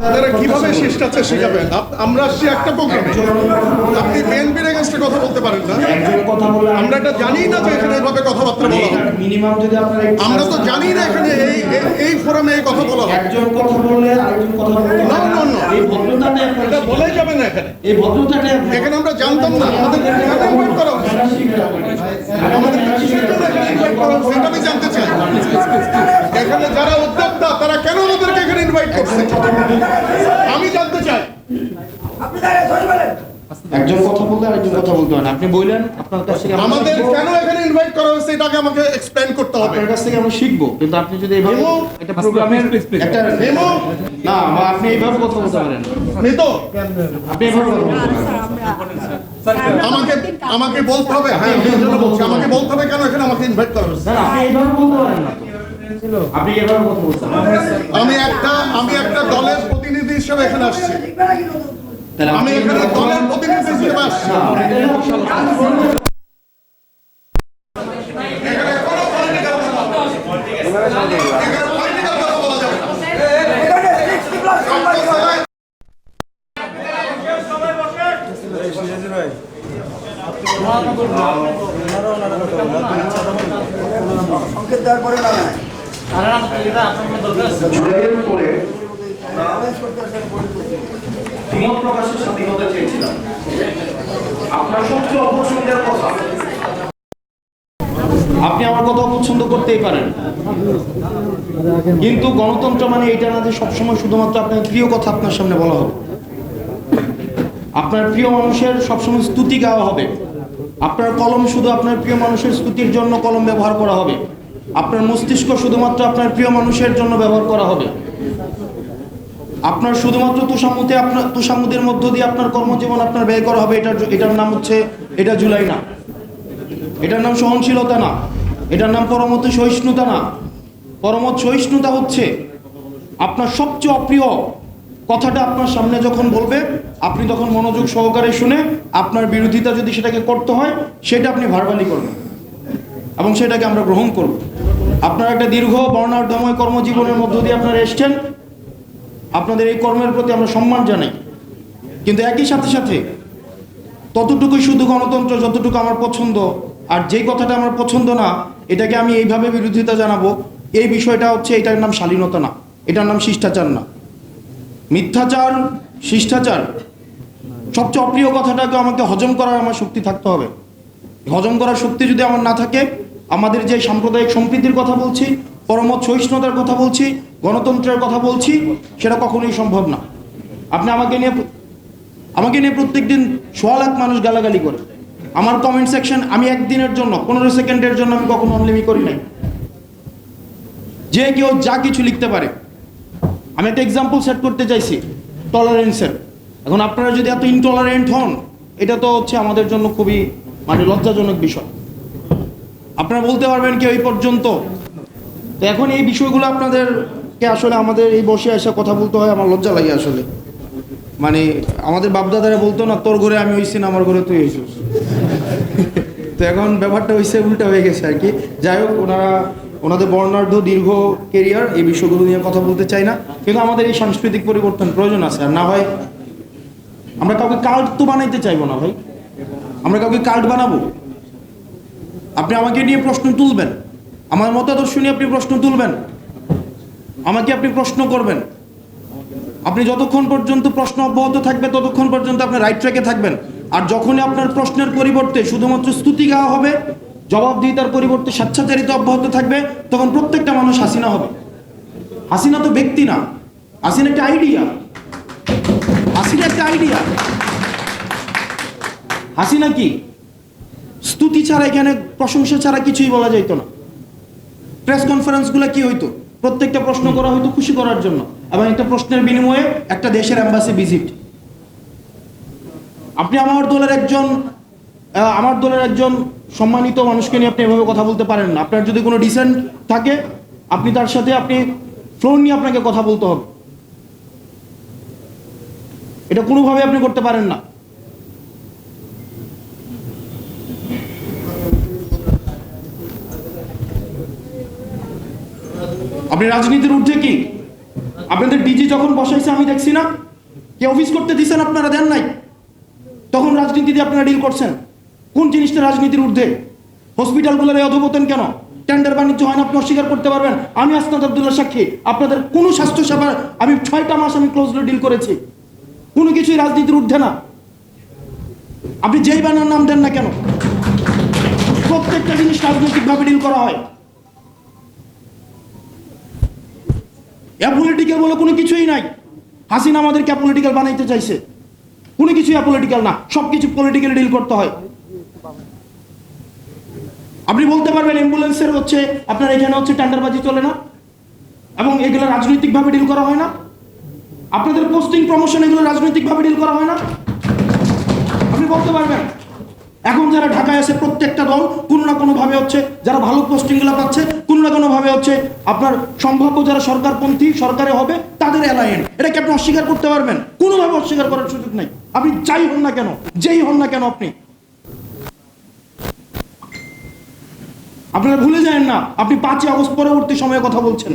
আপনারা কীভাবে শিখাবেন আমরা আসছি একটা প্রোগ্রামে আপনি বিএনপির এগেনস্টে কথা বলতে পারেন না। বলে আমরা এটা জানি না যে এখানে এইভাবে কথাবার্তা বলা হয় মিনিমাম যদি আপনার আমরা তো জানি না এখানে এই এই- ফোরামে এই কথা বলা হয় একজন কথা বললে আরেকজন কথা বলতে না, না, না। এই এটা শিখেন। যাবে না এখানে। এই এখানে আমরা জানতাম না। আমাদের করা? আমাদের কিসের জন্য এখানে invite করা হচ্ছে? এটা আমি জানতে চাই। এখানে যারা উদ্যোক্তা তারা কেন আমাদেরকে ইনভাইট করছে। আমি জানতে চাই। একজন কথা বললে আরেকজন কথা বলতে হয় আপনি বললেন আপনার কাছ থেকে আমাদের শিখব। কেন এখানে ইনভাইট করা হয়েছে এটাকে আমাকে এক্সপ্লেন করতে হবে। আপনার কাছ থেকে আমরা শিখব কিন্তু আপনি যদি এইভাবে একটা প্রোগ্রামের একটা মেমো না বা আপনি এইভাবে কথা বলতে পারেন। আপনি এইভাবে কথা বলতে পারেন। আমাকে আমাকে বলতে হবে? হ্যাঁ আমাকে বলতে হবে কেন এখানে আমাকে ইনভাইট করা হয়েছে? স্যার আপনি এইভাবে বলতে পারেন না আমি একটা আমি একটা দলের প্রতিনিধি হিসেবে এখানে আসছি। তাহলে আমি এখানে দলের প্রতিনিধি হিসেবে আসছি। কথা বলা যাবে না। আপনি আমার কথা পছন্দ করতেই পারেন। কিন্তু গণতন্ত্র মানে এটা না যে সবসময় শুধুমাত্র আপনার প্রিয় কথা আপনার সামনে বলা হবে। আপনার প্রিয় মানুষের সবসময় স্তুতি গাওয়া হবে। আপনার কলম শুধু আপনার প্রিয় মানুষের স্তুতির জন্য কলম ব্যবহার করা হবে। আপনার মস্তিষ্ক শুধুমাত্র আপনার প্রিয় মানুষের জন্য ব্যবহার করা হবে। আপনার শুধুমাত্র তুষামুতে আপনার তুষামুদের মধ্য দিয়ে আপনার কর্মজীবন আপনার ব্যয় করা হবে এটার এটার নাম হচ্ছে এটা জুলাই না। এটার নাম সহনশীলতা না। এটার নাম পরমত সহিষ্ণুতা না। পরমত সহিষ্ণুতা হচ্ছে আপনার সবচেয়ে অপ্রিয় কথাটা আপনার সামনে যখন বলবে, আপনি তখন মনোযোগ সহকারে শুনে আপনার বিরোধিতা যদি সেটাকে করতে হয়, সেটা আপনি ভারবালি করবেন। এবং সেটাকে আমরা গ্রহণ করব। আপনার একটা দীর্ঘ বর্ণাঢ্যময় কর্মজীবনের মধ্য দিয়ে আপনারা এসছেন। আপনাদের এই কর্মের প্রতি আমরা সম্মান জানাই। কিন্তু একই সাথে সাথে ততটুকুই শুধু গণতন্ত্র, যতটুকু আমার পছন্দ, আর যেই কথাটা আমার পছন্দ না, এটাকে আমি এইভাবে বিরোধিতা জানাব, এই বিষয়টা হচ্ছে এটার নাম শালীনতা না, এটার নাম শিষ্টাচার না। মিথ্যাচার, শিষ্টাচার, সবচেয়ে অপ্রিয় কথাটাকে আমাকে হজম করার আমার শক্তি থাকতে হবে। হজম করার শক্তি যদি আমার না থাকে আমাদের যে সাম্প্রদায়িক সম্প্রীতির কথা বলছি, পরমত সহিষ্ণুতার কথা বলছি, গণতন্ত্রের কথা বলছি, সেটা কখনোই সম্ভব না। আপনি আমাকে নিয়ে আমাকে নিয়ে প্রত্যেক দিন সোয়া লাখ মানুষ গালাগালি করে। আমার কমেন্ট সেকশন আমি একদিনের জন্য, পনেরো সেকেন্ডের জন্য আমি কখনো অনলিমি করি নাই। যে কেউ যা কিছু লিখতে পারে। আমি একটা এক্সাম্পল সেট করতে চাইছি টলারেন্সের এখন আপনারা যদি এত ইনটলারেন্ট হন, এটা তো হচ্ছে আমাদের জন্য খুবই মানে লজ্জাজনক বিষয়। আপনারা বলতে পারবেন কি ওই পর্যন্ত? তো এখন এই বিষয়গুলো আপনাদেরকে আসলে আমাদের এই বসে এসে কথা বলতে হয়, আমার লজ্জা লাগে আসলে। মানে আমাদের বাপদাদারা বলতো না, তোর ঘরে আমি হইছি না, আমার ঘরে তুই হইছিস। তো এখন ব্যাপারটা হয়েছে উল্টা হয়ে গেছে আর কি। যাই হোক, ওনারা, ওনাদের বর্ণাঢ্য দীর্ঘ কেরিয়ার এই বিষয়গুলো নিয়ে কথা বলতে চাই না। কিন্তু আমাদের এই সাংস্কৃতিক পরিবর্তন প্রয়োজন আছে। আর না হয় আমরা কাউকে কার্ড তো বানাইতে চাইব না ভাই। আমরা কাউকে কার্ড বানাবো? আপনি আমাকে নিয়ে প্রশ্ন তুলবেন। আমার মতাদর্শ নিয়ে আপনি প্রশ্ন তুলবেন। আমাকে আপনি প্রশ্ন করবেন। আপনি যতক্ষণ পর্যন্ত প্রশ্ন অব্যাহত থাকবে, ততক্ষণ পর্যন্ত আপনি রাইট ট্র্যাকে থাকবেন। আর যখনই আপনার প্রশ্নের পরিবর্তে শুধুমাত্র স্তুতি গাওয়া হবে, জবাবদিহিতার পরিবর্তে স্বেচ্ছাচারিতা অব্যাহত থাকবে, তখন প্রত্যেকটা মানুষ হাসিনা হবে। হাসিনা তো ব্যক্তি না। হাসিনা একটা আইডিয়া হাসিনা একটা আইডিয়া হাসিনা কি? স্তুতি ছাড়া এখানে প্রশংসা ছাড়া কিছুই বলা যাইতো না। প্রেস কনফারেন্সগুলো কি হইতো? প্রত্যেকটা প্রশ্ন করা হয়তো খুশি করার জন্য এবং একটা প্রশ্নের বিনিময়ে একটা দেশের অ্যাম্বাসি ভিজিট আপনি আমার দলের একজন আমার দলের একজন সম্মানিত মানুষকে নিয়ে আপনি এভাবে কথা বলতে পারেন না। আপনার যদি কোনো ডিসেন্ট থাকে, আপনি তার সাথে আপনি ফ্লোর নিয়ে আপনাকে কথা বলতে হবে। এটা কোনোভাবে আপনি করতে পারেন না। আপনি রাজনীতির ঊর্ধ্বে কি? আপনাদের ডিজি যখন বসাইছে, আমি দেখছি না। কে অফিস করতে দিছেন আপনারা দেন নাই। তখন রাজনীতি দিয়ে আপনারা ডিল করছেন। কোন জিনিসটা রাজনীতির ঊর্ধ্বে? হসপিটালগুলোর এই অধপতন কেন? টেন্ডার বাণিজ্য হয় না, আপনি অস্বীকার করতে পারবেন। আমি আসনাদ আব্দুল্লাহ সাক্ষী। আপনাদের কোনো স্বাস্থ্য সেবার আমি ছয়টা মাস আমি ক্লোজলি ডিল করেছি। কোনো কিছুই রাজনীতির ঊর্ধ্বে না। আপনি যেই বানার নাম দেন না কেন? প্রত্যেকটা জিনিস রাজনৈতিকভাবে ডিল করা হয়। অ্যাপলিটিক্যাল বলে কোনো কিছুই নাই। হাসিনা আমাদেরকে অ্যাপলিটিক্যাল বানাইতে চাইছে। কোনো কিছুই অ্যাপলিটিক্যাল না সব কিছু পলিটিক্যাল ডিল করতে হয়। আপনি বলতে পারবেন অ্যাম্বুলেন্সের হচ্ছে, আপনার এখানে হচ্ছে টেন্ডারবাজি চলে না, এবং এগুলো রাজনৈতিকভাবে ডিল করা হয় না। আপনাদের পোস্টিং প্রমোশন এগুলো রাজনৈতিকভাবে ডিল করা হয় না। আপনি বলতে পারবেন। এখন যারা ঢাকায় আছে প্রত্যেকটা দল কোনো না কোনো ভাবে হচ্ছে যারা ভালো পোস্টিংগুলো পাচ্ছে, কোনো না কোনো ভাবে হচ্ছে আপনার সম্ভাব্য যারা সরকারপন্থী, সরকারে হবে, তাদের অ্যালায়েন্ট এটাকে আপনি অস্বীকার করতে পারবেন? কোনোভাবে অস্বীকার করার সুযোগ নেই। আপনি যাই হন না কেন, যেই হন না কেন আপনি। আপনারা ভুলে যায় না, আপনি পাঁচই আগস্ট পরবর্তী সময়ে কথা বলছেন।